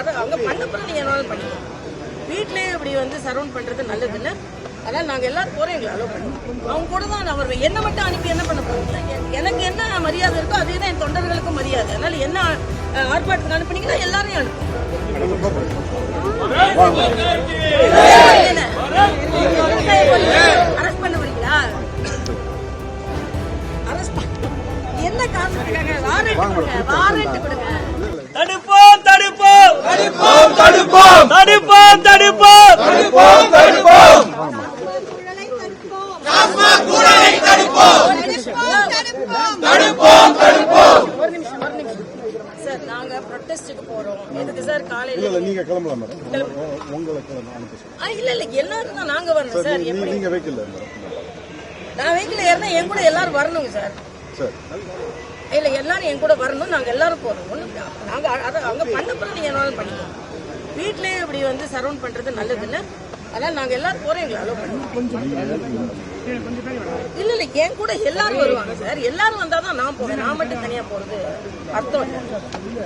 அதை அங்க பண்ணப்புறம் நீங்க என்னாலும் பண்ணிக்கலாம் வீட்லயே இப்படி வந்து சரௌண்ட் பண்றது நல்லது இல்ல அதான் நாங்க எல்லாரும் போறோம் எங்களை அலோவ் பண்ணி அவங்க கூட தான் வருவேன். என்ன மட்டும் அனுப்பி என்ன பண்ண போறீங்க? எ- எனக்கு என்ன மரியாதை இருக்கோ அதே தான் என் தொண்டர்களுக்கும் மரியாதை. அதனால என்ன ஆர்ப்பாட்டத்துக்கு அனுப்புனீங்கன்னா எல்லாரையும் அனுப்புங்க. தடுப்போம் தடுப்போம். தடுப்போம் தடுப்போம். தடுப்போம் தடுப்போம். தடுப்போம் ஊழலை தடுப்போம். தடுப்போம் தடுப்போம். ஒரு நிமிஷம் ஒரு நிமிஷம் சார் நாங்க ப்ரொட்டஸ்டுக்கு போறோம். எதுக்கு சார் காலையில இல்ல நீங்க கிளம்பலாம் மேடம் உங்களை கிளம்ப அனுப்ப சொல்லுங்க. ஆ, இல்ல இல்ல எல்லாரும் தான் நாங்க வரணும் சார் நீங்க வெஹிக்கிள் நான் வெஹிக்கிள் ஏறினா என் கூட எல்லாரும் வரணுங்க சார். சரி இல்ல எல்லாரும் என் கூட வரணும். நாங்க எல்லாரும் போறோம். ஒண்ணும் நாங்க அதை அங்க பண்ணப்புறம் நீங்க என்னாலும் பண்ணிக்கலாம். வீட்லயே இப்படி வந்து சரௌண்ட் பண்றது நல்லது இல்ல அதான் நாங்க எல்லாரும் போறோம். எங்களை அலோவ் பண்ணி இல்ல இல்ல என் கூட எல்லாரும் வருவாங்க சார். எல்லாரும் வந்தாதான் நான் போவேன். நான் மட்டும் தனியா போறது அர்த்தம் இல்ல.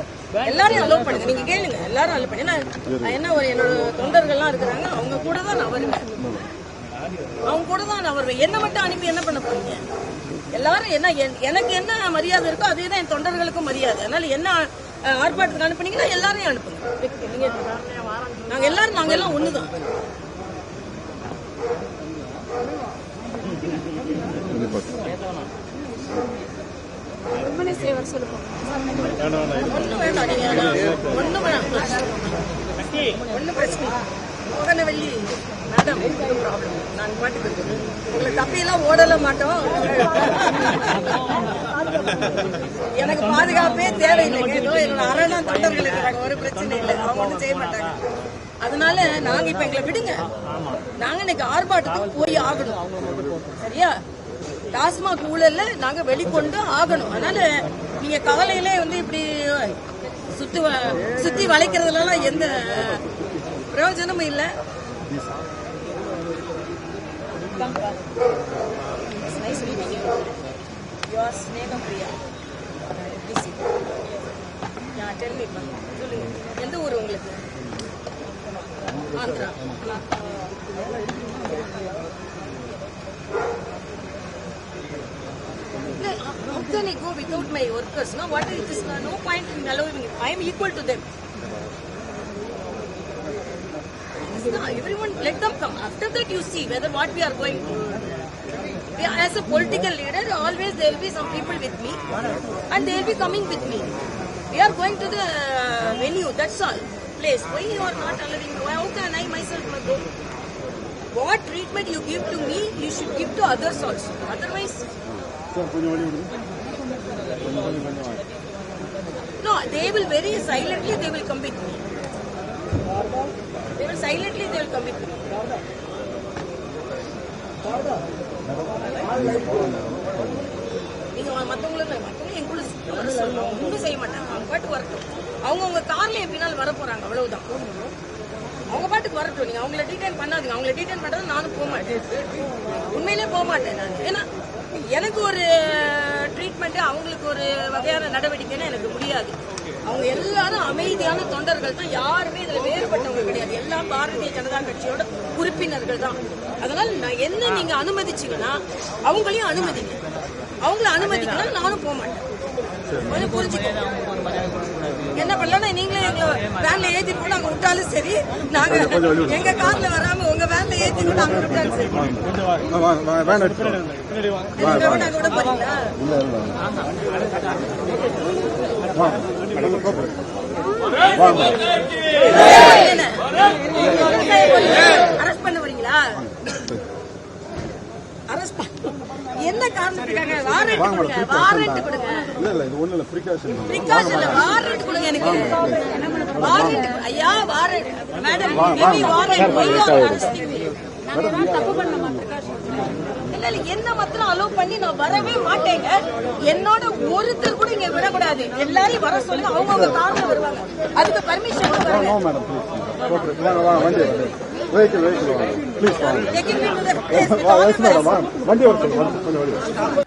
எல்லாரையும் அலோவ் பண்ணுங்க. நீங்க கேளுங்க. எல்லாரும் அலோவ் பண்ணி நான் நான் என்ன ஒரு என்னோட தொண்டர்கள்லாம் இருக்கிறாங்க. அவங்க கூட தான் நான் வருவேன். அவங்க கூட தான் வருவேன் என்ன மட்டும் அனுப்பி என்ன பண்ண போறீங்க? எல்லாரும் என்ன என்- எனக்கு என்ன மரியாதை இருக்கோ அதே தான் என் தொண்டர்களுக்கும் மரியாதை. அதனால என்ன ஆர்ப்பாட்டத்துக்கு அனுப்புனீங்கன்னா எல்லாரையும் அனுப்புங்க. நீங்க எல்லாரும் நாங்க எல்லாம் ஒண்ணுதான். ஒண்ணும் வேண்டாம் நீங்க ஒண்ணும் வேண்டாம். பிரச்சனை. மோகனவள்ளி மேடம் ப்ராப்ளம் நான் பாட்டுக்கு இருக்கேன். உங்களை தப்பியெல்லாம் ஓடல மாட்டோம். எனக்கு பாதுகாப்பே தேவையில்லைங்க ஏதோ என்னோட அரணம் தொண்டர்கள் இருக்கிறாங்க. ஒரு பிரச்சனை இல்லை. அவங்க ஒன்றும் செய்ய மாட்டாங்க. அதனால நாங்க இப்ப எங்களை விடுங்க. நாங்க இன்னைக்கு ஆர்ப்பாட்டத்துக்கு போய் ஆகணும். சரியா? டாஸ்மாக் ஊழல்ல நாங்க வெளிக்கொண்டு ஆகணும். அதனால நீங்க கவலையிலே வந்து இப்படி சுத்தி வ- சுத்தி வளைக்கிறதுலாம் எந்த பிரயோஜனம் இல்லை எந்த ஊர் உங்களுக்கு Andhra how can I go without my workers? No, what is this? No point in allowing. I am equal to them. is. Everyone, let them come. After that, you see whether what we are going to. As a political leader, always there will be some people with me and they will be coming with me. We are going to the venue, that's all. Place. Why you are not allowing me? How can I myself go? What treatment you give to me, you should give to others also. Otherwise... No, they will very silently, they will come with me. They will silently. They will come with me. நீங்க மத்தவங்களுக்கு மத்தவங்க என் சொல்லணும். ஒன்றும் செய்ய மாட்டாங்க. அவங்க பாட்டு வரட்டும். அவங்கவுங்க உங்க கார்ல எப்படினாலும் வர போறாங்க. அவ்வளவுதான். அவங்க பாட்டுக்கு வரட்டும். நீங்க அவங்கள டீடைன் பண்ணாதீங்க. அவங்கள டீடைன் பண்றது நானும் போக மாட்டேன். உண்மையிலே போக மாட்டேன் நான். ஏன்னா எனக்கு ஒரு அவங்களுக்கு ஒரு வகையான நடவடிக்கைன்னு எனக்கு முடியாது. அவங்க எல்லாரும் அமைதியான தொண்டர்கள் தான். யாருமே இதுல வேறுபட்டவங்க கிடையாது. எல்லாம் பாரதிய ஜனதா கட்சியோட உறுப்பினர்கள் தான். அதனால நான் என்ன நீங்க அனுமதிச்சீங்கன்னா அவங்களையும் அனுமதிங்க. அவங்கள அனுமதிக்கலாம் நானும் போக மாட்டேன். கொஞ்சம் புரிஞ்சுக்கோங்க என்ன பண்ணலாம் நீங்களே எங்களை வேன்ல ஏத்தி கூட அங்க விட்டாலும் சரி. நாங்க எங்க கார்ல வராம உங்க வேன்ல ஏத்தி கூட அங்க விட்டாலும் சரி. அரஸ்ட் பண்ண வரீங்களா அரஸ்ட் என்ன காரணத்துக்காக? வாரண்ட் கொடுங்க வாரண்ட் கொடுங்க. இல்ல இல்ல இது ஒண்ணு இல்ல கொடுங்க எனக்கு. வாரண்ட் ஐயா வாரண்ட். மேடம் வாரண்ட் நான் தப்பு பண்ண மாத்திரம் அலோவ் பண்ணி நான் வரவே மாட்டேங்க என்னோட ஒருத்தர் கூட இங்க விடக்கூடாது. எல்லாரையும் வர சொல்லி அவங்கவுங்க கார்ல வருவாங்க. அதுக்கு பர்மிஷன் வண்டி வண்டி.